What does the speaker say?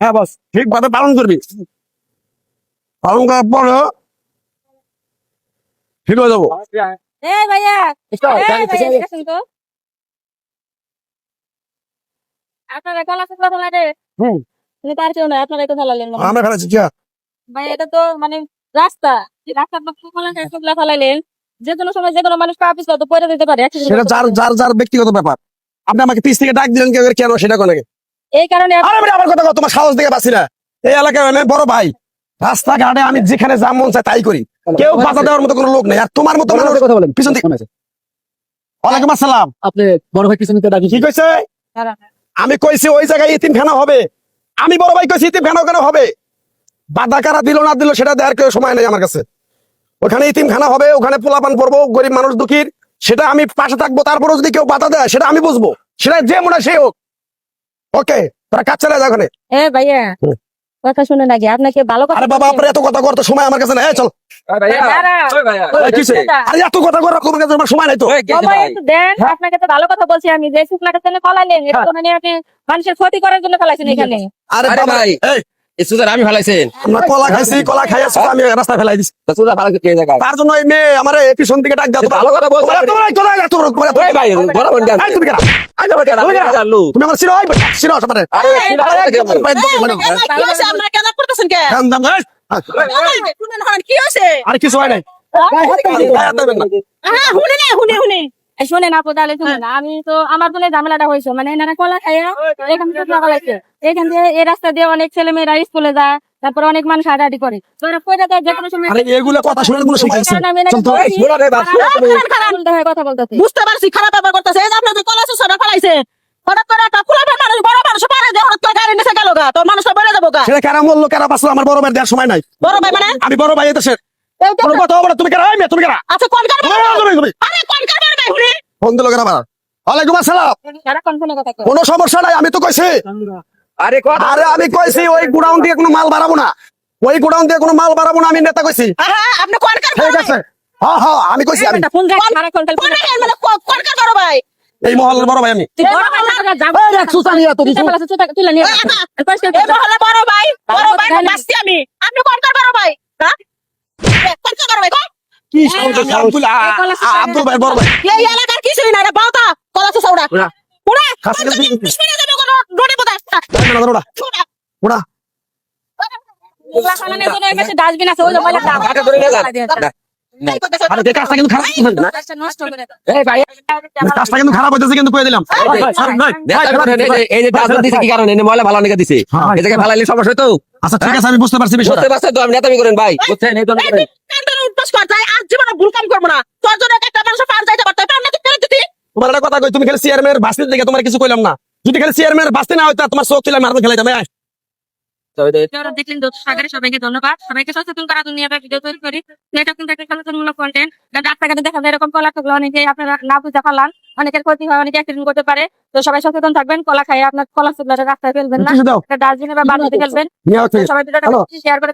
হ্যাঁ বস। ঠিক ঠিকভাবে পালন করবি। পালন করার পরে ঠিক হয়ে যাব। ভাইয়া। হুম। তার কেউ না আপনারা ফেলালেন আমরা ফেলেছি কি? ভাই এটা তো মানে রাস্তা। যে কোনো সময় যে কোনো মানুষ কাপিস তো পড়ে দিতে পারে সেটা যার যার যার ব্যক্তিগত ব্যাপার। আপনি আমাকে পিস থেকে ডাক দিলেন কেউ কেন সেটা কোনে এই কারণে আরে আমার কথা তোমার সাহস দেখে পাচ্ছি না। এই এলাকায় আমি বড় ভাই। রাস্তাঘাটে আমি যেখানে যা মন তাই করি। কেউ বাধা দেওয়ার মতো কোনো লোক নেই। আর তোমার মতো মানুষ কথা বলেন। পিছন থেকে ওয়ালাইকুম আসসালাম। আপনি বড় ভাই পিছনে ডাকি কি কইছে? আমি কইছি ওই জায়গায় ইতিমখানা হবে। আমি বড় ভাই কইছি ইতিমখানা ওখানে হবে। বাধা কারা দিল না দিল সেটা দেওয়ার কেউ সময় নেই আমার কাছে। ওখানে ইতিমখানা হবে ওখানে পোলাপান পড়ব গরিব মানুষ দুঃখীর। সেটা আমি পাশে থাকব তারপরেও যদি কেউ বাধা দেয় সেটা আমি বুঝব। সেটা যে মনে হয় সে হোক। ওকে তোরা কাজ চালা যা ওখানে এ ভাইয়া কথা শুনে নাকি আপনাকে ভালো কথা আরে বাবা আপনার এত কথা করতে সময় আমার কাছে নাই। চল। দাঁড়া। এই কিসে? আরে এত কথা করার কোনো কাছে আমার সময় নাই তো। দেন আপনাকে তো ভালো কথা বলছি আমি। যে শুকনাটা তো মানে মানুষের ক্ষতি করার জন্য ফেলাইছেন এখানে। আরে আরে ভাই। এই আমি ফেলাইছেন। আমরা কলা খাইছি কলা খাই আসছি আমি রাস্তায় ফেলাই দিছি। সুদা ভালো কে জায়গা তার জন্য এই মেয়ে আমার পিছন দিকে ডাক দাও ভালো কথা বলছো। তোমরা তোমরা তোমরা তোমরা তোমরা ওই ভাই বড় বোন জান তুমি কেনা আই কেন? তুমি আমার সিরো সিরো সামনে আরে সিধা কথা কেন দাম কি? আর কিছু হয় নাই। হাত দেবেন না। আপু তাহলে শুনেন। আমি তো আমার জন্য ঝামেলাটা হয়েছে। মানে এনারা কলা খাইয়া এখান থেকে টাকা লাগছে এখান দিয়ে এই রাস্তা দিয়ে অনেক ছেলে মেয়েরা স্কুলে যায় তারপর অনেক মানুষ হাঁটাহাঁটি করে। কথা শুনে কোনো শিখাইছে কারণ আমি এনাকে চল তো বলছি, শোনো রে বাপ, শোনো তুমি। উল্টা হয়ে কথা বলতেছে। বুঝতে পারছি খারাপ ব্যাপার করতেছে। এই যে আপনাদের কলেজ সরা ফেলাইছে। হঠাৎ করে একটা খোলা মানুষ বড় মানুষ পারে যে হঠাৎ করে গাড়ি নিচে গেল গা। তোর মানুষটা বেড়ে যাব গা। সেটা কারা মূল্য কারা বাঁচলো আমার বড় ভাই দেওয়ার সময় নাই। বড় ভাই মানে? আমি বড় ভাই এদেশের কোনো কথা হবে না তুমি কেরা? এই তুমি কেরা? আচ্ছা কোন কার। আরে কোন কার বড় হুনি ফোন দিল কেরা আমার ওয়ালাইকুম আসসালাম। সারাক্ষণ ফোনে কথা কয়। কোনো সমস্যা নাই আমি তো কইছি। আরে আরে আমি কইছি ওই গুডাউন দিয়ে কোনো মাল বাড়াবো না। ওই গুডাউন দিয়ে কোনো মাল বাড়াবো না আমি নেতা কইছি। আপনি কোন কার ঠিক আছে। হ্যাঁ হ্যাঁ আমি কইছি আমি ফোন কোন মানে কো- কোন কার বড় ভাই? এই মহল্লার বড় ভাই আমি। তুই বড় ভাই না, তোরা যাব। এই এক সুতা নিয়ে এত তুই কিছু ফেলাছিস, তুই- তুই নিয়ে এই যা। আপা, এই পরিষ্কার এই করে যা। মহল্লা বড় ভাই বড় ভাই জানি। বাসছি আমি আপনি কোন কার বড় ভাই হ্যাঁ এ, কোন কার বড় ভাই কোন? কি আব্দুল আব্দুল ভাই বড় ভাই এই এলাকার কিছুই না রে বাউতা খাসি কোন রোডে ডাস্টবিন আছে, ওই যে ময়লা ধরে নিয়ে যে-। হ্যাঁ। সমস্যা। আচ্ছা ঠিক আছে আমি বুঝতে পারছি বিষয়টা। বুঝতে পারছেন তো, নেতামি করেন ভাই। বুঝছেন? কর যাই আজ জীবনে ভুল কাম করব না। তোর জন্য একটা মানুষ পার যাইতে পারতো। পার না তুই? দিতি তোমার একটা কথা কই তুমি খালি চেয়ারম্যানের দিকে তোমার কিছু কইলাম না। যদি খালি চেয়ারম্যানের বাস্তি না হইতা তোমার চোখ ছিল মারবে খেলাইতাম এই, তো এই যে- আপনারা দেখলেন সাগরে সবাইকে ধন্যবাদ। সবাইকে সচেতন করার জন্য ভিডিও তৈরি করি। এটা কিন্তু একটা সচেতনমূলক কন্টেন্ট রাস্তাঘাটে দেখা যায় এরকম কলা টুকলো অনেকে আপনারা না বুঝতে পারলাম। অনেকের ক্ষতি হয় অনেকে অ্যাক্সিডেন্ট করতে পারে। তো সবাই সচেতন থাকবেন কলা খাই আপনার কলা রাস্তায় ফেলবেন না। ডাস্টবিনে বা বাড়িতে ফেলবেন। সবাই ভিডিওটা শেয়ার করে।